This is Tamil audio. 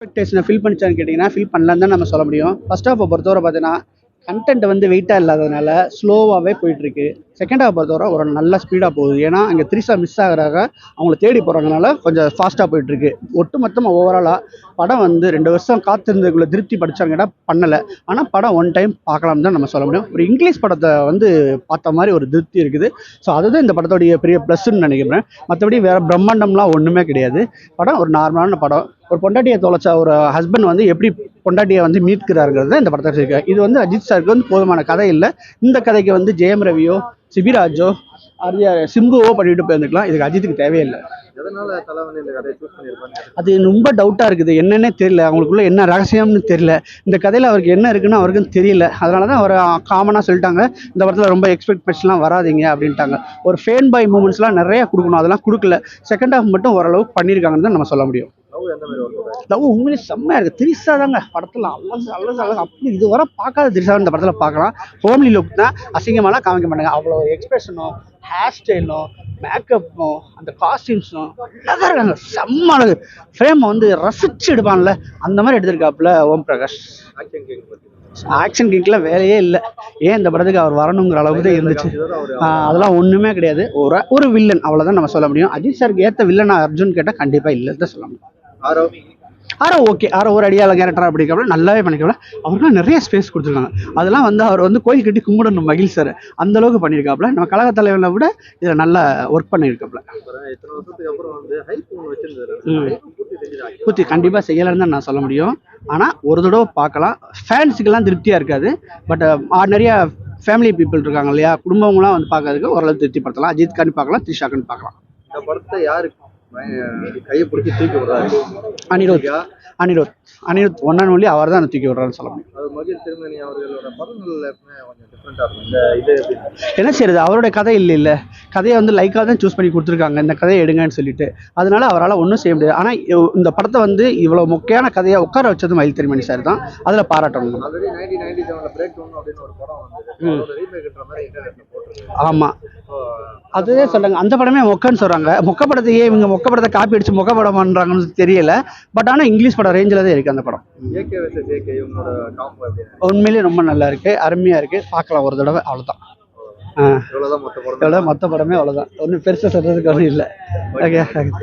எக்ஸ்பெக்டேஷனை ஃபில் பண்ணிச்சான்னு கேட்டிங்கன்னா ஃபில் பண்ணலான்னு தான் நம்ம சொல்ல முடியும். ஃபர்ஸ்ட் ஹாஃபை பொறுத்தவரை பார்த்தீங்கன்னா கண்டென்ட் வந்து வெயிட்டாக இல்லாததுனால ஸ்லோவாகவே போயிட்டுருக்கு. செகண்ட் ஹாஃப் பொறுத்தவரை ஒரு நல்ல ஸ்பீடாக போகுது. ஏன்னா அங்கே த்ரீஸா மிஸ் ஆகுறாங்க. அவங்கள தேடி போகிறதுனால கொஞ்சம் ஃபாஸ்ட்டாக போயிட்டுருக்கு. ஒட்டு மொத்தமாக ஓவராலாக படம் வந்து ரெண்டு வருஷம் காத்திருந்ததுக்குள்ள திருப்தி படித்தாங்கன்னா பண்ணலை. ஆனால் படம் ஒன் டைம் பார்க்கலாம் தான் நம்ம சொல்ல முடியும். ஒரு இங்கிலீஷ் படத்தை வந்து பார்த்த மாதிரி ஒரு திருப்தி இருக்குது. ஸோ அதுதான் இந்த படத்தோடைய பெரிய ப்ளஸ்ன்னு நினைக்கிறேன். மற்றபடி வேறு பிரம்மாண்டம்லாம் ஒன்றுமே கிடையாது. படம் ஒரு நார்மலான படம். ஒரு பொண்டாட்டியை தொலைச்ச ஒரு ஹஸ்பண்ட் வந்து எப்படி பொண்டாட்டியை வந்து மீட்கிறாருங்கிறது இந்த படத்தை இருக்கு இது வந்து அஜித் சாருக்கு வந்து போதுமான கதை இல்லை. இந்த கதைக்கு வந்து ஜெயம் ரவியோ சிபிராஜோ அரிய சிம்புவோ பண்ணிட்டு போயிருந்துக்கலாம். இதுக்கு அஜித்துக்கு தேவையில்லை. அது ரொம்ப டவுட்டாக இருக்குது. என்னன்னே தெரியல. அவங்களுக்குள்ள என்ன ரகசியம்னு தெரியல. இந்த கதையில் அவருக்கு என்ன இருக்குன்னு அவருக்கும் தெரியல. அதனால தான் அவர் காமனாக சொல்லிட்டாங்க. இந்த படத்தில் ரொம்ப எக்ஸ்பெக்டேஷன்லாம் வராதீங்க அப்படின்ட்டாங்க. ஒரு ஃபேன் பாய் மூமெண்ட்ஸ்லாம் நிறைய கொடுக்கணும். அதெல்லாம் கொடுக்கல. செகண்ட் ஹாஃப் மட்டும் ஓரளவுக்கு பண்ணியிருக்காங்கன்னு தான் நம்ம சொல்ல முடியும். லவ் உண்மையிலே செம்மையாக இருக்குது திரிசா தாங்க படத்தில் அவ்வளோ அவ்வளோ அழகு. அப்படி இதுவரை பார்க்காத திரிசா இந்த படத்தில் பார்க்கலாம். ஹோம்லி லுக் தான் அசிங்கமாலாம் காமிக்க மாட்டாங்க. அவ்வளோ எக்ஸ்பிரஷனும் ஹேர் ஸ்டைலும் மேக்கப்பும் அந்த காஸ்டியூம்ஸும் அழகாக இருக்காங்க. செம்ம அழகு. ஃப்ரேமை வந்து ரசிச்சு எடுப்பான்ல. அந்த மாதிரி எடுத்திருக்காப்புல ஓம் பிரகாஷ். ஆக்ஷன் கிங்க்லாம் வேலையே இல்லை. ஏன் இந்த படத்துக்கு அவர் வரணுங்கிற அளவுக்கு தான் இருந்துச்சு. அதெல்லாம் ஒன்றுமே கிடையாது. ஒரு ஒரு வில்லன் அவ்வளோதான் நம்ம சொல்ல முடியும். அஜித் சாருக்கு ஏற்ற வில்லனா அர்ஜுன் கேட்டால் கண்டிப்பாக இல்லைன்னு தான் சொல்ல முடியும். ஆரவ் ஆரோ ஓகே. ஆரோ ஒரு அடியாள கேரக்டர் அப்படிங்கிறப்ப நல்லாவே பண்ணிக்கல அவருக்குலாம் நிறைய ஸ்பேஸ் கொடுத்துருக்காங்க. அதெல்லாம் வந்து அவர் வந்து கோயில் கட்டி கும்பிடணும் மகிழ் சார் அந்த அளவுக்கு பண்ணியிருக்காப்புல நம்ம கழக தலைவனை விட இதில் நல்லா ஒர்க் பண்ணியிருக்காப்புல பூர்த்தி கண்டிப்பாக செய்யலைன்னு தான் நான் சொல்ல முடியும். ஆனால் ஒரு தடவை பார்க்கலாம். ஃபேன்ஸுக்கெல்லாம் திருப்தியாக இருக்காது. பட் நிறைய ஃபேமிலி பீப்புள் இருக்காங்க இல்லையா? குடும்பங்களாம் வந்து பார்க்கறதுக்கு ஓரளவு திருப்திப்படுத்தலாம். அஜித் கான் பார்க்கலாம் த்ரிஷாக்கன் பார்க்கலாம். இந்த படத்தை யாரு அஹ், கையை பிடிச்சி தூக்கி விடுறாரு. Anirudh Anirudh Anirudh one and only அவர் தான் தூக்கி விடுறாருன்னு சொல்ல முடியும். அது மகிழ் திருமணி அவர்களோட படங்கள்ல எப்பவுமே கொஞ்சம் டிஃப்ரெண்டா இருக்கும். இந்த இது எப்படி என்ன செய்யறது அவருடைய கதை இல்லை இல்லை. கதையை வந்து லைக்காக தான் சூஸ் பண்ணி கொடுத்துருக்காங்க. இந்த கதையை எடுங்கன்னு சொல்லிட்டு. அதனால அவரால் ஒன்றும் செய்ய முடியாது. ஆனால் இந்த படத்தை வந்து இவ்வளோ மொக்கையான கதையை உட்கார வச்சது மயில் திருமணி சார் தான். அதில் பாராட்டணும். ஆமாம் அதுவே சொல்றாங்க அந்த படமே மொக்கன்னு சொல்கிறாங்க மொக்க படத்தையே இவங்க மொக்க படத்தை காப்பி அடிச்சு மொக்க படம் பண்ணுறாங்கன்னு தெரியல. பட் ஆனால் இங்கிலீஷ் படம் ரேஞ்சில் தான் இருக்குது அந்த படம். உண்மையிலேயே ரொம்ப நல்லா இருக்கு. அருமையாக இருக்குது பார்க்கலாம் ஒரு தடவை. அவ்வளோதான் ஆ. இவ்வளவுதான் மொத்த படம்? அவ்வளோதான் ஒன்றும் பெருசாக சொல்கிறதுக்கு ஒன்றும் இல்லை. ஓகே